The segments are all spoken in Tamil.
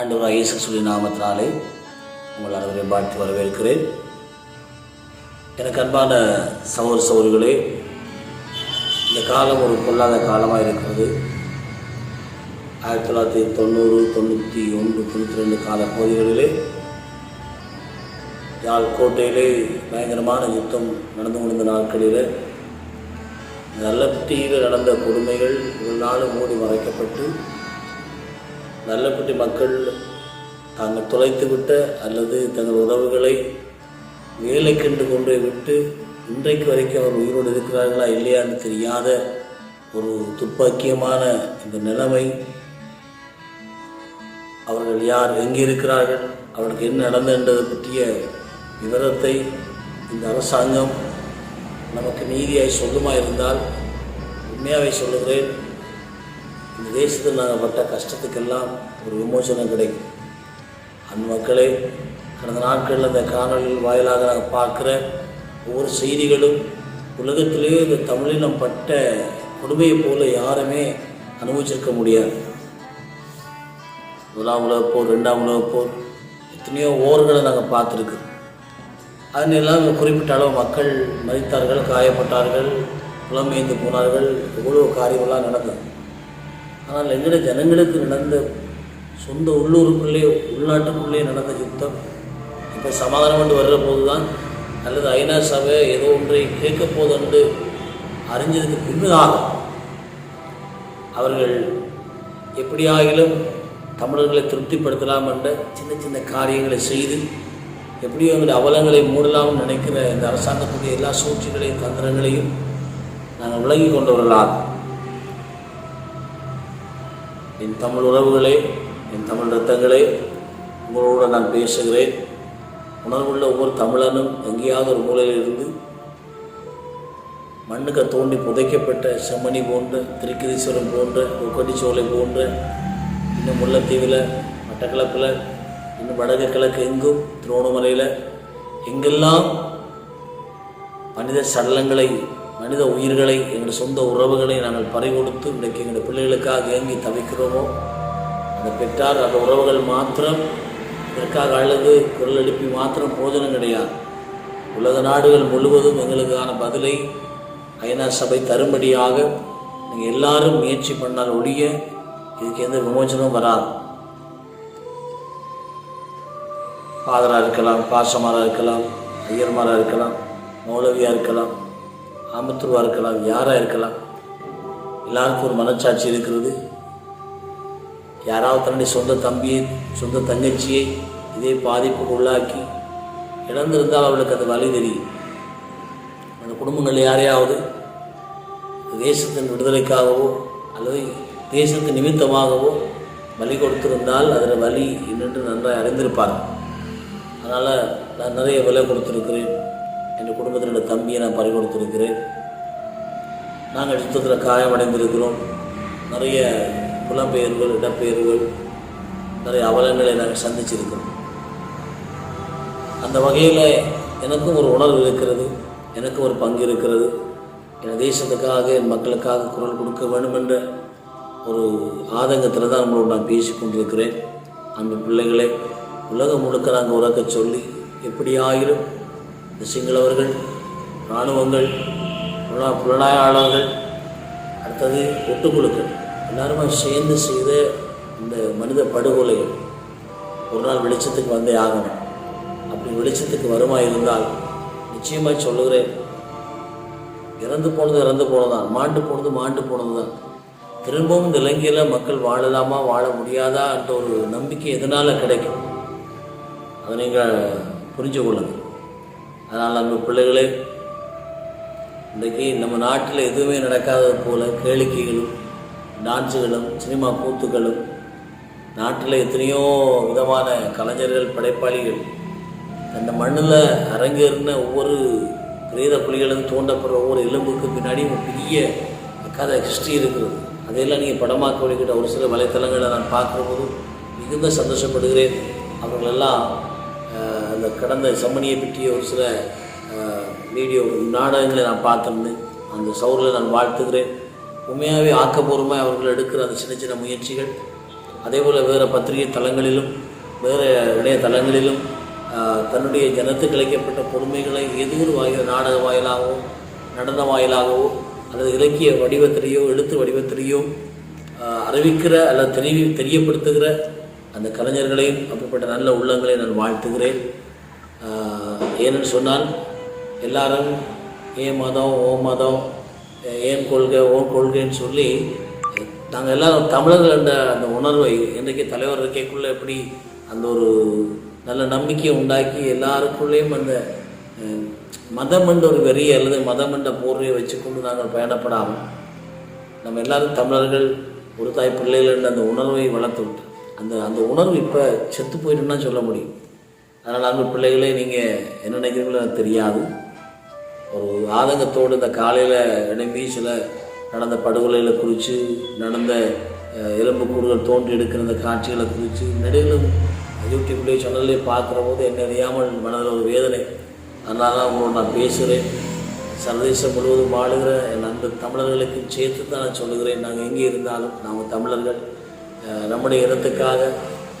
ஆண்டவராக இயேசு சொல்லி நாமத்தினாலே உங்கள் அனைவரையும் வாழ்த்து வரவேற்கிறேன். எனக்கு அன்பான சகோதர சகோதரிகளே இந்த காலம் ஒரு பொல்லாத காலமாக இருக்கிறது. ஆயிரத்தி தொள்ளாயிரத்தி தொண்ணூறு தொண்ணூற்றி ஒன்று தொண்ணூற்றி ரெண்டு கால பகுதிகளிலே யாழ் கோட்டையிலே பயங்கரமான யுத்தம் நடந்து கொண்டிருந்த நாட்களில் நல்லப்பட்டியில் நடந்த கொடுமைகள் ஒரு நாள் மூடி மறைக்கப்பட்டு நல்லப்பட்டி மக்கள் தாங்கள் தொலைத்து விட்ட அல்லது தங்கள் உறவுகளை வேலைக்கென்று கொண்டு விட்டு இன்றைக்கு வரைக்கும் அவர் உயிரோடு இருக்கிறார்களா இல்லையான்னு தெரியாத ஒரு துப்பாக்கியமான இந்த நிலைமை அவர்கள் யார் எங்கே இருக்கிறார்கள் அவர்களுக்கு என்ன நடந்தது பற்றிய விவரத்தை இந்த அரசாங்கம் நமக்கு நீதியாய் சொல்லுமா இருந்தால் உண்மையாகவே சொல்லுகிறேன். இந்த தேசத்தில் நாங்கள் பட்ட கஷ்டத்துக்கெல்லாம் ஒரு விமோசனம் கிடைக்கும். அந்த மக்களே கடந்த நாட்களில் இந்த காணொலிகள் வாயிலாக நாங்கள் பார்க்குற ஒவ்வொரு செய்திகளும் உலகத்திலேயே இந்த தமிழினம் பட்ட கொடுமையை போல யாருமே அனுபவிச்சிருக்க முடியாது. முதலாம் உலகப் போர் ரெண்டாம் உலகப் போர் எத்தனையோ ஓர்களை நாங்கள் பார்த்துருக்கோம் அதனெல்லாம் குறிப்பிட்ட அளவு மக்கள் மதித்தார்கள் காயப்பட்டார்கள் புலம்பெயர்ந்து போனார்கள் எவ்வளோ காரியங்கள்லாம் நடந்தது. ஆனால் எங்கட ஜனங்களுக்கு நடந்த சொந்த உள்ளூருக்குள்ளே உள்நாட்டுக்குள்ளே நடந்த யுத்தம் இப்போ சமாதானம் கொண்டு வர்ற போது தான் அல்லது ஐநா சபை ஏதோ ஒன்றை கேட்க போதென்று அறிஞ்சதுக்கு பின்னதாக அவர்கள் எப்படியாகிலும் தமிழர்களை திருப்திப்படுத்தலாம் என்ற சின்ன சின்ன காரியங்களை செய்து எப்படியோ எங்களுடைய அவலங்களை மூடலாம்னு நினைக்கிற இந்த அரசாங்கத்துடைய எல்லா சூழ்ச்சிகளையும் தந்திரங்களையும் நாங்கள் விளங்கி கொண்டவர்களாக என் தமிழ் உறவுகளே என் தமிழ் ரத்தங்களே உங்களோடு நான் பேசுகிறேன். உணர்வுள்ள ஒவ்வொரு தமிழனும் எங்கேயாவது ஒரு மூலையிலிருந்து மண்ணுக்கு தோண்டி புதைக்கப்பட்ட செம்மணி போன்ற திருக்கதீஸ்வரம் போன்ற கொக்கட்டிச்சோலை போன்ற இன்னும் முல்லைத்தீவில் மட்டக்களப்பில் இன்னும் வடக்கு கிழக்கு எங்கும் திருவோணமலையில் எங்கெல்லாம் மனித சடலங்களை மனித உயிர்களை எங்கள் சொந்த உறவுகளை நாங்கள் பறிகொடுத்து இன்றைக்கு எங்கள் பிள்ளைகளுக்காக ஏங்கி தவிக்கிறோமோ? அந்த பெற்றார் அந்த உறவுகள் மாத்திரம் இதற்காக அழுது குரல் எழுப்பி மாத்திரம் போஜனம் கிடையாது. உலக நாடுகள் முழுவதும் எங்களுக்கான பதிலை ஐநா சபை தரும்படியாக நீங்கள் எல்லாரும் முயற்சி பண்ணால் ஒழிய இதுக்கு எந்த விமோச்சனமும் வராது. ஃபாதராக இருக்கலாம் பாசமாராக இருக்கலாம் ஐயர்மாராக இருக்கலாம் மௌலவியாக இருக்கலாம் ஆமத்துருவாக இருக்கலாம் யாராக இருக்கலாம். எல்லாருக்கும் ஒரு மனச்சாட்சி இருக்கிறது. யாராவது தன்னுடைய சொந்த தம்பியை சொந்த தங்கச்சியை இதே பாதிப்புக்கு உள்ளாக்கி இழந்திருந்தால் அவளுக்கு அந்த வழி தெரியும். அந்த குடும்பங்கள் யாரையாவது தேசத்தின் விடுதலைக்காகவோ அல்லது தேசத்தின் நிமித்தமாகவோ பலி கொடுத்திருந்தால் அதில் வலி என்னென்று நன்றாக அறிந்திருப்பார் அதனால் நான் நிறைய விலை கொடுத்துருக்கிறேன். என் உள்ள தம்பியை நான் பறி கொடுத்துருக்கிறேன் நாங்கள் யுத்தத்தில் காயமடைந்திருக்கிறோம். நிறைய புலம்பெயர்கள் இடப்பெயர்வுகள் நிறைய அவலங்களை நாங்கள் சந்திச்சிருக்கிறோம். அந்த வகையில் எனக்கும் ஒரு உணர்வு இருக்கிறது எனக்கும் ஒரு பங்கு இருக்கிறது. என் தேசத்துக்காக என் மக்களுக்காக குரல் கொடுக்க வேண்டும் என்ற ஒரு ஆதங்கத்தில் தான் உங்களோடு நான் பேசி கொண்டிருக்கிறேன். அந்த பிள்ளைகளை உலகம் முழுக்க நாங்கள் உறக்க சொல்லி எப்படியாயிரும் இந்த சிங்களவர்கள் இராணுவங்கள் புலனா புலனாயாளர்கள் அடுத்தது ஒட்டுக்குழுக்கள் எல்லாருமே சேர்ந்து செய்த இந்த மனித படுகொலைகள். ஒரு நாள் வெளிச்சத்துக்கு வந்தே ஆகணும். அப்படி வெளிச்சத்துக்கு வருமா இருந்தால் நிச்சயமாக சொல்லுகிறேன். இறந்து போனது இறந்து போனதான் மாண்டு போனது மாண்டு போனது தான் திரும்பவும் இந்த இலங்கையில் மக்கள் வாழலாமா வாழ முடியாதா என்ற ஒரு நம்பிக்கை எதனால் கிடைக்கும்? அதை நீங்கள் புரிஞ்சு கொள்ளுங்கள். அதனால் நம்ம பிள்ளைகளே இன்றைக்கி நம்ம நாட்டில் எதுவுமே நடக்காதது போல் கேளிக்கைகளும் டான்ஸுகளும் சினிமா கூத்துக்களும் நாட்டில் எத்தனையோ விதமான கலைஞர்கள் படைப்பாளிகள் அந்த மண்ணில் அரங்கேறின ஒவ்வொரு பிரேத புலிகளும் தோண்டப்படுற ஒவ்வொரு எலும்புக்கு பின்னாடி ஒரு பெரிய கதை ஹிஸ்ட்ரி இருக்கிறது. அதையெல்லாம் நீங்கள் படமாக்க வழிகிட்ட ஒரு சில வலைத்தளங்களை நான் பார்க்குற போது மிகுந்த சந்தோஷப்படுகிறேன். அவர்களெல்லாம் அந்த கடந்த செம்மணியை பற்றிய ஒரு சில வீடியோ நாடகங்களை நான் பார்த்தேன்னு அந்த சௌரில் நான் வாழ்த்துகிறேன். உண்மையாகவே ஆக்கப்பூர்வமாக அவர்கள் எடுக்கிற அந்த சின்ன சின்ன முயற்சிகள் அதே போல் வேறு பத்திரிகை தளங்களிலும் வேறு இணையதளங்களிலும் தன்னுடைய ஜனத்துக்கு அளிக்கப்பட்ட பொறுமைகளை ஏதோ ஒரு வாயில் நாடக வாயிலாகவோ நடன வாயிலாகவோ அல்லது இலக்கிய வடிவத்திலேயோ எழுத்து வடிவத்திலேயோ அறிவிக்கிற அல்லது தெரிய தெரியப்படுத்துகிற அந்த கலைஞர்களையும் அப்படிப்பட்ட நல்ல உள்ளங்களை நான் வாழ்த்துகிறேன். ஏன்னு ஏனென்று சொன்னால் எல்லாரும் ஏன் மதம் ஓ மதம் ஏன் கொள்கை ஓ கொள்கைன்னு சொல்லி நாங்கள் எல்லாரும் தமிழர்கள் என்ற அந்த உணர்வை இன்றைக்கு தலைவர் இருக்கைக்குள்ளே எப்படி அந்த ஒரு நல்ல நம்பிக்கையை உண்டாக்கி எல்லாருக்குள்ளேயும் அந்த மதம் என்ற ஒரு வெறிய அல்லது மதம் என்ற போர்வையை வச்சுக்கொண்டு நாங்கள் பயணப்படாமல் நம்ம எல்லாரும் தமிழர்கள் ஒரு தாய் பிள்ளைகள் என்ற அந்த உணர்வை வளர்த்து விட்டு அந்த அந்த உணர்வு இப்போ செத்து போயிட்டுன்னு சொல்ல முடியும். அதனால் அன்பு பிள்ளைகளே நீங்கள் என்ன நினைக்கிறீங்களோ எனக்கு தெரியாது. ஒரு ஆதங்கத்தோடு இந்த காலையில் எழும்பி சில நடந்த படுகொலைகளை குறித்து நடந்த எலும்பு எலும்புக்கூடுகள் தோன்றி எடுக்கிற அந்த காட்சிகளை குறித்து நெடுகளும் யூடியூப்லேயே சேனல்லே பார்க்குற போது என்ன அறியாமல் மனதில் ஒரு வேதனை. அதனால தான் உங்களோட நான் பேசுகிறேன் சர்வதேசம் முழுவதும் வாழுகிற என் அன்பு தமிழர்களுக்கு சேர்த்து தான் நான் சொல்லுகிறேன். நாங்கள் எங்கே இருந்தாலும் நாங்கள் தமிழர்கள் நம்முடைய இனத்துக்காக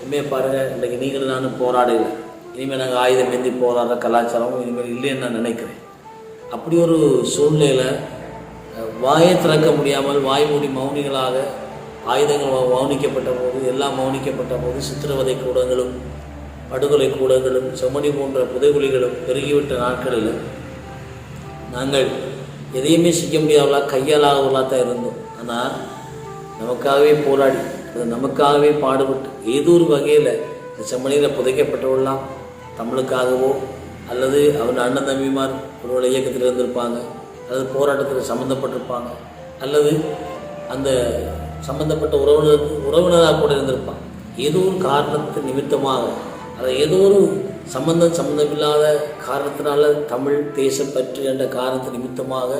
இனிமேல் பாருங்கள் இன்றைக்கி நீங்களும் நானும் போராடல. இனிமேல் நாங்கள் ஆயுதம் ஏந்தி போராடுற கலாச்சாரமும் இனிமேல் இல்லைன்னு நான் நினைக்கிறேன். அப்படி ஒரு சூழ்நிலையில் வாயை திறக்க முடியாமல் வாய்மூடி மௌனிகளாக ஆயுதங்கள் மௌனிக்கப்பட்ட போது எல்லாம் மௌனிக்கப்பட்ட போது சித்திரவதை கூடங்களும் படுகொலை கூடங்களும் செம்மணி போன்ற புதைகுழிகளும் பெருகிவிட்ட நாட்களில் நாங்கள் எதையுமே செய்ய முடியாதவர்களாக கையாளாதவர்களாக தான் இருந்தோம். ஆனால் நமக்காகவே போராடி அது நமக்காகவே பாடுபட்டு ஏதோ ஒரு வகையில் இந்த செம்மணியில் புதைக்கப்பட்டவர்களாம் தமிழுக்காகவோ அல்லது அவன் அண்ணன் தம்பிமார் ஒருவேளை இயக்கத்தில் இருந்திருப்பாங்க அல்லது போராட்டத்தில் சம்மந்தப்பட்டிருப்பாங்க அல்லது அந்த சம்பந்தப்பட்ட உறவினருக்கு உறவினராக கூட இருந்திருப்பான் ஏதோ ஒரு காரணத்து நிமித்தமாக அதை ஏதோ ஒரு சம்பந்தம் சம்பந்தமில்லாத காரணத்தினால தமிழ் தேசப்பற்று என்ற காரணத்து நிமித்தமாக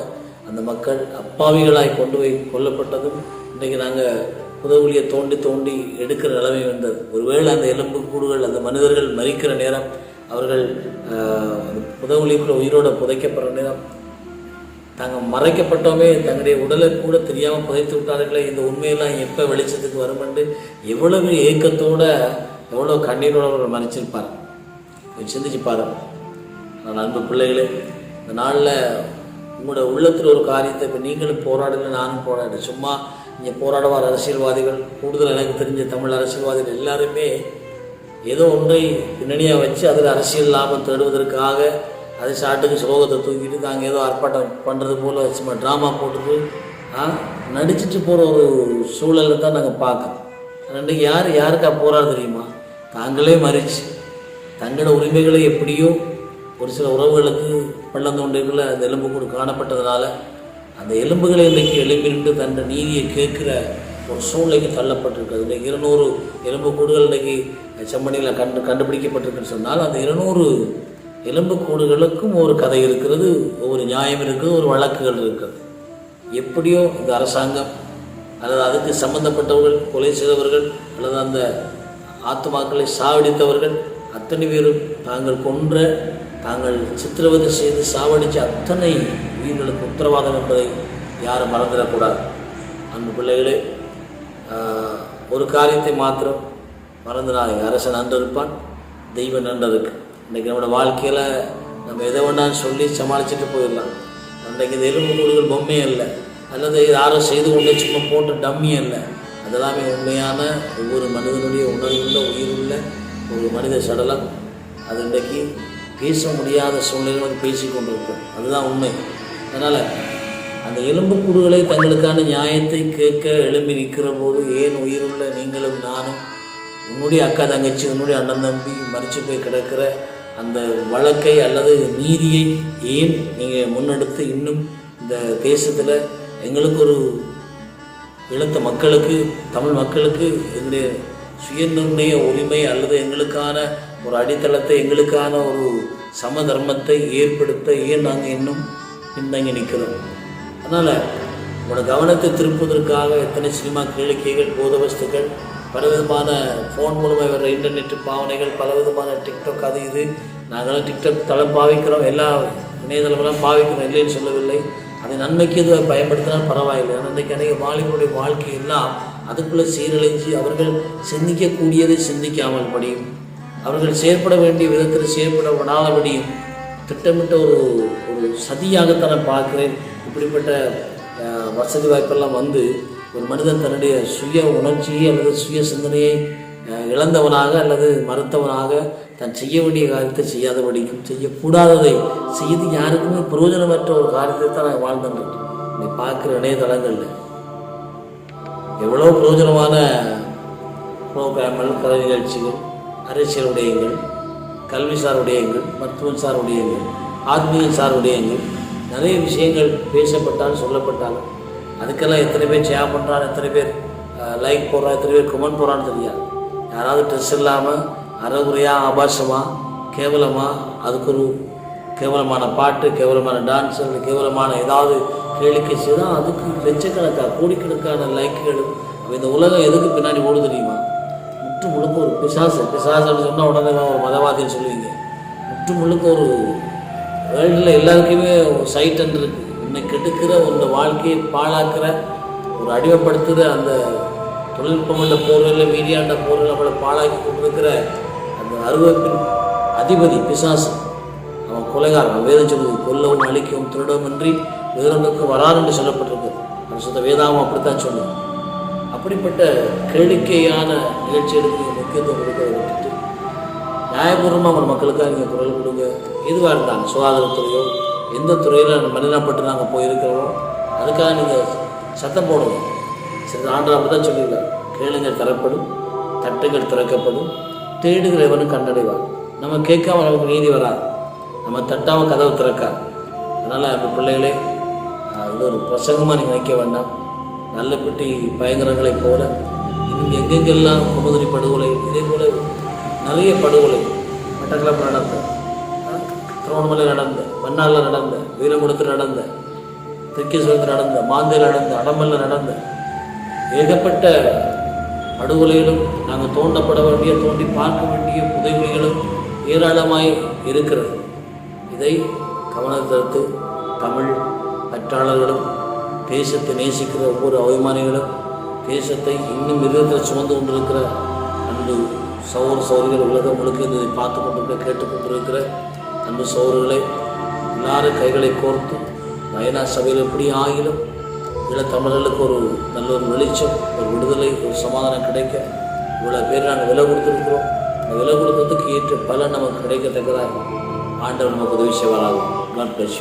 அந்த மக்கள் அப்பாவிகளாய் கொண்டு போய் கொல்லப்பட்டதும் இன்றைக்கு நாங்கள் புதவுலியை தோண்டி தோண்டி எடுக்கிற நிலைமை வந்தது. ஒருவேளை அந்த எலும்பு கூடுகள் அந்த மனிதர்கள் மறிக்கிற நேரம் அவர்கள் புதவுலிக்குள்ள உயிரோட புதைக்கப்படுற நேரம் தாங்கள் மறைக்கப்பட்டோமே தங்களுடைய உடலை கூட தெரியாமல் புதைத்து விட்டார்களே இந்த உண்மையெல்லாம் எப்போ வெளிச்சத்துக்கு வருமென்று எவ்வளவு ஏக்கத்தோட எவ்வளோ கண்ணீரோட அவர்கள் மறைச்சிருப்பார் கொஞ்சம் சிந்திச்சு பாருங்கள். நான் அன்பு பிள்ளைகளே இந்த நாளில் உங்களோட உள்ளத்தில் ஒரு காரியத்தை இப்போ நீங்களும் போராடல நானும் போராடு சும்மா இங்கே போராடுவார் அரசியல்வாதிகள். கூடுதல் எனக்கு தெரிஞ்ச தமிழ் அரசியல்வாதிகள் எல்லாருமே ஏதோ ஒன்றை பின்னணியாக வச்சு அதில் அரசியல் லாபம் தேடுவதற்காக அதை சாட்டுக்கு ஸ்லோகத்தை தூக்கிட்டு நாங்கள் ஏதோ ஆர்ப்பாட்டம் பண்ணுறது போல் சும்மா ட்ராமா போட்டுட்டு ஆ நடிச்சிட்டு போகிற ஒரு சூழலை தான் நாங்கள் பார்க்குறோம். இன்றைக்கு யார் யாருக்கா போராட தெரியுமா? தாங்களே மறிச்சு. தங்களோட உரிமைகளை எப்படியோ ஒரு சில உறவுகளுக்கு பள்ளம் தோண்டிகளில் அந்த எலும்புக்கூடு காணப்பட்டதுனால அந்த எலும்புகளை இன்றைக்கு எழும்பி நின்று தன் நீதியை கேட்குற ஒரு சூழ்நிலைக்கு தள்ளப்பட்டிருக்கிறது. இன்றைக்கு இருநூறு எலும்புக்கூடுகள் இன்றைக்கி செம்மணியில் கண்டு கண்டுபிடிக்கப்பட்டிருக்குன்னு சொன்னால் அந்த இருநூறு எலும்புக்கூடுகளுக்கும் ஒரு கதை இருக்கிறது ஒரு நியாயம் இருக்குது ஒரு வழக்குகள் இருக்கிறது எப்படியோ இந்த அரசாங்கம் அல்லது அதுக்கு சம்பந்தப்பட்டவர்கள் கொலை செய்தவர்கள் அல்லது அந்த ஆத்துமாக்களை சாவடித்தவர்கள் அத்தனை பேரும் தாங்கள் கொன்ற தாங்கள் சித்திரவதை செய்து சாவடித்த அத்தனை உயிர்களுக்கு உத்தரவாதம் என்பதை யாரும் மறந்துடக்கூடாது. அன்பு பிள்ளைகளே ஒரு காரியத்தை மாத்திரம் மறந்துடாதீங்க. அரசன் நன்று இருப்பான் தெய்வம் நன்று இருக்கு இன்றைக்கி நம்மளோட வாழ்க்கையில் நம்ம எதை வேணாலும் சொல்லி சமாளிச்சுட்டு போயிடலாம். அன்றைக்கு இந்த எலும்பு கூடுகள் பொம்மையும் இல்லை. அல்லது யாரும் செய்து கொண்டே சும்மா போட்டு டம்மியும் இல்லை. அதெல்லாமே உண்மையான ஒவ்வொரு மனிதனுடைய உணர்வுள்ள உயிருள்ள ஒரு மனித சடலம். அது இன்றைக்கு பேச முடியாத சூழ்நிலை வந்து பேசி கொண்டிருக்கும் அதுதான் உண்மை. அதனால் அந்த எலும்புக்கூடுகளை தங்களுக்கான நியாயத்தை கேட்க எழும்பி நிற்கிற போது ஏன் உயிருள்ள நீங்களும் நானும் உன்னுடைய அக்கா தங்கச்சி உன்னுடைய அண்ணன் தம்பி மறைச்சு போய் கிடக்கிற அந்த வழக்கை அல்லது நீதியை ஏன் நீங்கள் முன்னெடுத்து இன்னும் இந்த தேசத்தில் எங்களுக்கு ஒரு இழந்த மக்களுக்கு தமிழ் மக்களுக்கு எங்களுடைய சுயநிர்ணய உரிமை அல்லது எங்களுக்கான ஒரு அடித்தளத்தை எங்களுக்கான ஒரு சம தர்மத்தை ஏற்படுத்த ஏன் நாங்கள் இன்னும் பின்தங்கி நிற்கிறோம் அதனால் உங்களோட கவனத்தை திருப்புவதற்காக எத்தனை சினிமா கேளிக்கைகள் போதவஸ்துக்கள் பலவிதமான ஃபோன் மூலமாக வர்ற இன்டர்நெட் பாவனைகள் பலவிதமான டிக்டாக் அது இது நாங்களாம் டிக்டாக் தளம் பாவிக்கிறோம் எல்லா இணையதளமெல்லாம் பாவிக்கிறோம் இல்லைன்னு சொல்லவில்லை. அதை நன்மைக்கு எது பயன்படுத்தினால் பரவாயில்லை. ஆனால் இன்றைக்கு அநேக வாலிபருடைய வாழ்க்கை எல்லாம் அதுக்குள்ளே சீரழிஞ்சு அவர்கள் சிந்திக்கக்கூடியதை சிந்திக்காமல் படியும். அவர்கள் செயற்பட வேண்டிய விதத்தில் செயற்பட விடாதபடியும் திட்டமிட்ட ஒரு ஒரு சதியாகத்தான் நான் இப்படிப்பட்ட வசதி வாய்ப்பெல்லாம் வந்து ஒரு மனிதன் தன்னுடைய சுய உணர்ச்சியை அல்லது சுய சிந்தனையை இழந்தவனாக அல்லது மறுத்தவனாக தான் செய்ய வேண்டிய காரியத்தை செய்யாதபடிக்கும் செய்யக்கூடாததை செய்து யாருக்குமே பிரயோஜனமற்ற ஒரு காரியத்தை தான் நான் வாழ்ந்துட்டு நீ பார்க்குற இணையதளங்களில். எவ்வளோ பிரயோஜனமான ப்ரோக்ராம்கள் கலை நிகழ்ச்சிகள் அரசியல் விடயங்கள் கல்விசார் விடயங்கள் மருத்துவம் சார் விடயங்கள் ஆத்மீக சார் விடயங்கள் நிறைய விஷயங்கள் பேசப்பட்டாலும் சொல்லப்பட்டாலும் அதுக்கெல்லாம் எத்தனை பேர் ஷேர் பண்ணுறான் எத்தனை பேர் லைக் போடுறான் எத்தனை பேர் கமெண்ட் போடுறான்னு தெரியாது. யாராவது ட்ரெஸ் இல்லாமல் அறகுறையாக ஆபாசமாக கேவலமாக அதுக்கு ஒரு கேவலமான பாட்டு கேவலமான டான்ஸ் கேவலமான ஏதாவது கேளிக்கை செய்தால் அதுக்கு லட்சக்கணக்காக கோடிக்கணக்கான லைக்குகளும் இந்த உலகம் எதுக்கு பின்னாடி ஓடு தெரியுமா? முற்று முழுக்க ஒரு பிசாசு. பிசாசுன்னு சொன்னால் உடனே ஒரு மதவாதின்னு சொல்லுவீங்க. முற்று முழுக்க ஒரு வேர்ல்டில் எல்லாருக்குமே ஒரு சைட்டன் இருக்கு. இன்னை கெடுக்கிற ஒரு வாழ்க்கையை பாழாக்கிற ஒரு அடிமைப்படுத்துகிற அந்த தொழில்நுட்பமன்ற போர்வையில் மீடியாண்ட போர்வையில் நம்மளை பாழாக்கி கொண்டிருக்கிற அந்த அருவப்பின் அதிபதி பிசாசு. அவன் கொலைகாரன். வேதம் சொல்லுது கொல்லவும் அழிக்கவும் திருடவும் இன்றி வேறொன்றுக்கு வரார் என்று சொல்லப்பட்டிருக்கு. பரிசுத்த வேதாவும் அப்படித்தான் சொல்லுவோம் அப்படிப்பட்ட கேளிக்கையான நிகழ்ச்சிகளுக்கு முக்கியத்துவம் கொடுக்கறதை விட்டுட்டு நியாயபூர்வமாக உங்கள் மக்களுக்காக நீங்கள் குரல் கொடுங்க. எதுவாக இருந்தாலும் சுகாதாரத்துறையோ எந்த துறையில் மனிதப்பட்டு நாங்கள் போயிருக்கிறோம் அதுக்காக நீங்கள் சத்தம் போடுங்க. சில ஆண்டு அப்படி தான் சொல்லியிருக்கார். கேளுங்கள் தரப்படும். தட்டுகள் திறக்கப்படும். தேடுகிறவனும் கண்டடைவார் நம்ம கேட்காம நமக்கு நீதி வராது. நம்ம தட்டாமல் கதவு திறக்காது. அதனால் அந்த பிள்ளைகளே இது ஒரு பிரசங்கமாக நீங்கள் வைக்க வேண்டாம். நல்ல பெட்டி பயங்கரங்களைப் போல. இன்னும் எங்கெங்கெல்லாம் குமுதிரி படுகொலை இதே போல நிறைய படுகொலை மட்டக்களப்பு நடந்த. திருவண்ணாமலை நடந்த மன்னாரில் நடந்த வீரங்குளத்தில் நடந்த திருக்கேஸ்வரத்தில் நடந்த மாந்தையில் நடந்த அடமல்ல நடந்த. ஏகப்பட்ட படுகொலைகளும் நாங்கள் தோண்டப்பட வேண்டிய தோண்டி பார்க்க வேண்டிய உதவிகளும் ஏராளமாய் இருக்கிறது. இதை கவனத்திற்கு தமிழ் பற்றாளர்களும் தேசத்தை நேசிக்கிற ஒவ்வொரு அபிமானிகளும் தேசத்தை இன்னும் மிருகத்தில் சுமந்து கொண்டிருக்கிற அன்பு சௌர சௌரிகள் உலகம் முழுக்க இதை பார்த்து கொண்டிருக்க கேட்டுக்கொண்டிருக்கிற அன்பு சௌர்களை எல்லாரும் கைகளை கோர்த்து நயனா சபையில் எப்படி ஆகிலும் தமிழர்களுக்கு ஒரு நல்ல ஒரு வெளிச்சம் ஒரு விடுதலை ஒரு சமாதானம் கிடைக்க இவ்வளோ பேர் நாங்கள் விலை கொடுத்துருக்குறோம். அந்த விலை கொடுத்ததுக்கு ஏற்ற பலன் நமக்கு கிடைக்கத்தக்கதாக ஆண்டவர் நமக்கு உதவி செய்வாராகும் காட் பிளஸ்